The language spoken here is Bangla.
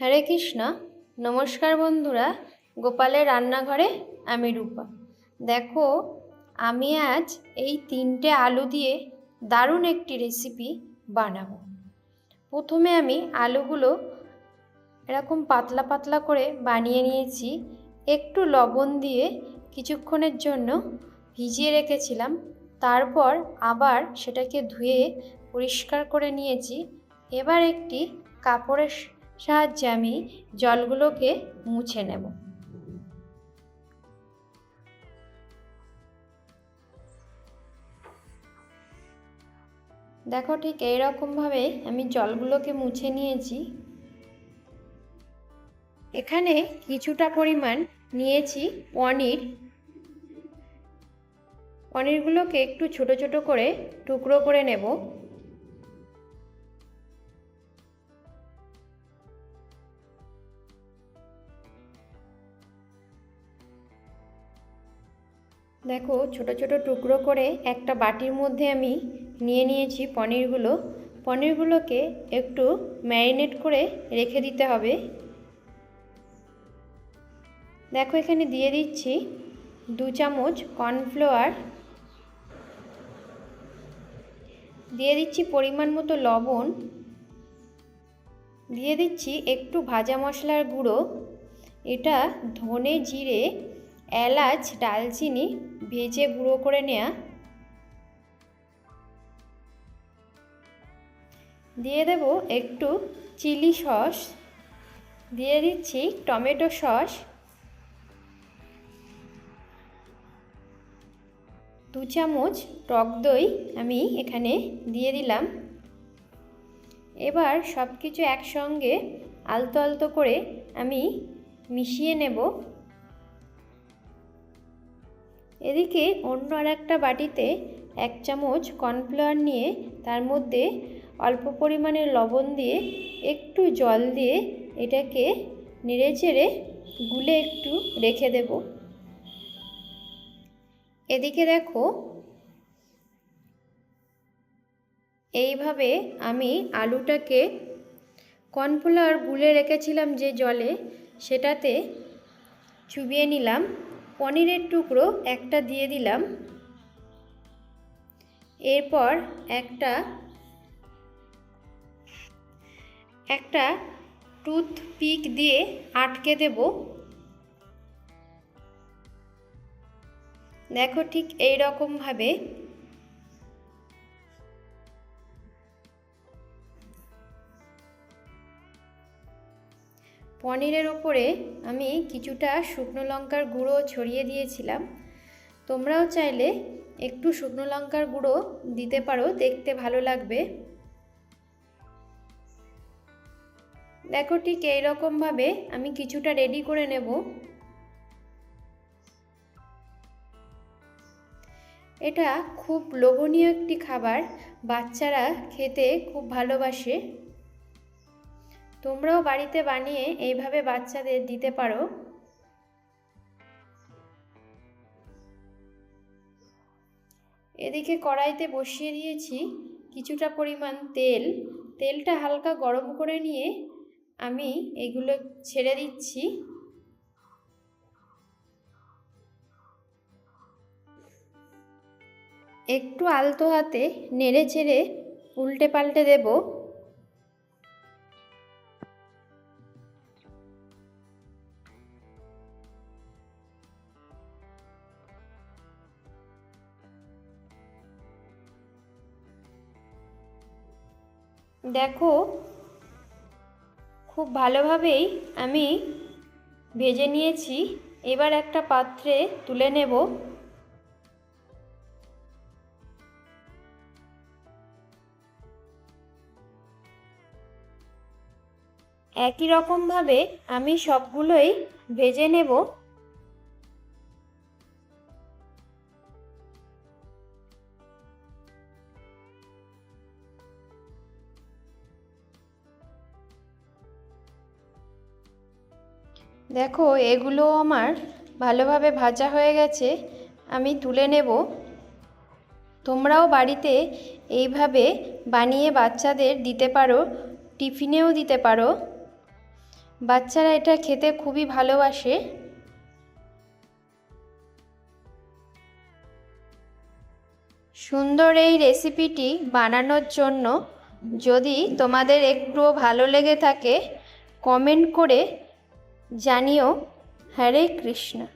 হরে কৃষ্ণ। নমস্কার বন্ধুরা, গোপালের রান্নাঘরে আমি রূপা। দেখো, আমি আজ এই তিনটে আলু দিয়ে দারুণ একটি রেসিপি বানাবো। প্রথমে আমি আলুগুলো এরকম পাতলা পাতলা করে বানিয়ে নিয়েছি। একটু লবণ দিয়ে কিছুক্ষণের জন্য ভিজিয়ে রেখেছিলাম। তারপর আবার সেটাকে ধুয়ে পরিষ্কার করে নিয়েছি। এবার একটি কাপড়ের সাহায্যে আমি জলগুলোকে মুছে নেব। দেখো ঠিক এইরকমভাবে আমি জলগুলোকে মুছে নিয়েছি। এখানে কিছুটা পরিমাণ নিয়েছি পনির। পনিরগুলোকে একটু ছোট ছোট করে টুকরো করে নেব। দেখো, ছোট ছোট টুকরো করে একটা বাটির মধ্যে আমি নিয়ে নিয়েছি পনিরগুলো। পনিরগুলোকে একটু ম্যারিনেট করে রেখে দিতে হবে। দেখো, এখানে দিয়ে দিচ্ছি দু চামচ কর্নফ্লাওয়ার। দিয়ে দিচ্ছি পরিমাণ মতো লবণ। দিয়ে দিচ্ছি একটু ভাজা মশলার গুঁড়ো। এটা ধনে জিরে এলাচ, ডালচিনি ভেজে গুঁড়ো করে নেওয়া দিয়ে দেব একটু চিলি সস। দিয়ে দিচ্ছি টমেটো সস। দু চামচ টক দই আমি এখানে দিয়ে দিলাম। এবার সব কিছু একসঙ্গে আলতো আলতো করে আমি মিশিয়ে নেব। এদিকে অন্য আর একটা বাটিতে এক চামচ কর্নফ্লাওয়ার নিয়ে তার মধ্যে অল্প পরিমাণে লবণ দিয়ে একটু জল দিয়ে এটাকে নেড়ে চেড়ে গুলে একটু রেখে দেব। এদিকে দেখো, এইভাবে আমি আলুটাকে কর্নফ্লাওয়ার গুলে রেখেছিলাম যে জলে, সেটাতে চুবিয়ে নিলাম। পনিরের টুকরো একটা দিয়ে দিলাম। এরপর একটা একটা টুথপিক দিয়ে আটকে দেব। দেখো ঠিক এই রকমভাবে পনিরের ওপরে আমি কিছুটা শুকনো লঙ্কার গুঁড়ো ছড়িয়ে দিয়েছিলাম। তোমরাও চাইলে একটু শুকনো লঙ্কার গুঁড়ো দিতে পারো, দেখতে ভালো লাগবে। দেখো ঠিক এইরকমভাবে আমি কিছুটা রেডি করে নেব। এটা খুব লোভনীয় একটি খাবার, বাচ্চারা খেতে খুব ভালোবাসে। তোমরাও বাড়িতে বানিয়ে এইভাবে বাচ্চাদের দিতে পারো। এদিকে কড়াইতে বসিয়ে দিয়েছি কিছুটা পরিমাণ তেল। তেলটা হালকা গরম করে নিয়ে আমি এগুলো ছেড়ে দিচ্ছি। একটু আলতো হাতে নেড়ে ছেড়ে উল্টে পাল্টে দেবো। দেখো, খুব ভালোভাবেই আমি ভেজে নিয়েছি। এবার একটা পাত্রে তুলে নেব। একই রকমভাবে আমি সবগুলোই ভেজে নেব। দেখো, এগুলো আমার ভালোভাবে ভাজা হয়ে গেছে, আমি তুলে নেব। তোমরাও বাড়িতে এইভাবে বানিয়ে বাচ্চাদের দিতে পারো, টিফিনেও দিতে পারো। বাচ্চারা এটা খেতে খুবই ভালোবাসে। সুন্দর এই রেসিপিটি বানানোর জন্য যদি তোমাদের একটুও ভালো লেগে থাকে, কমেন্ট করে জানিও হরে কৃষ্ণ।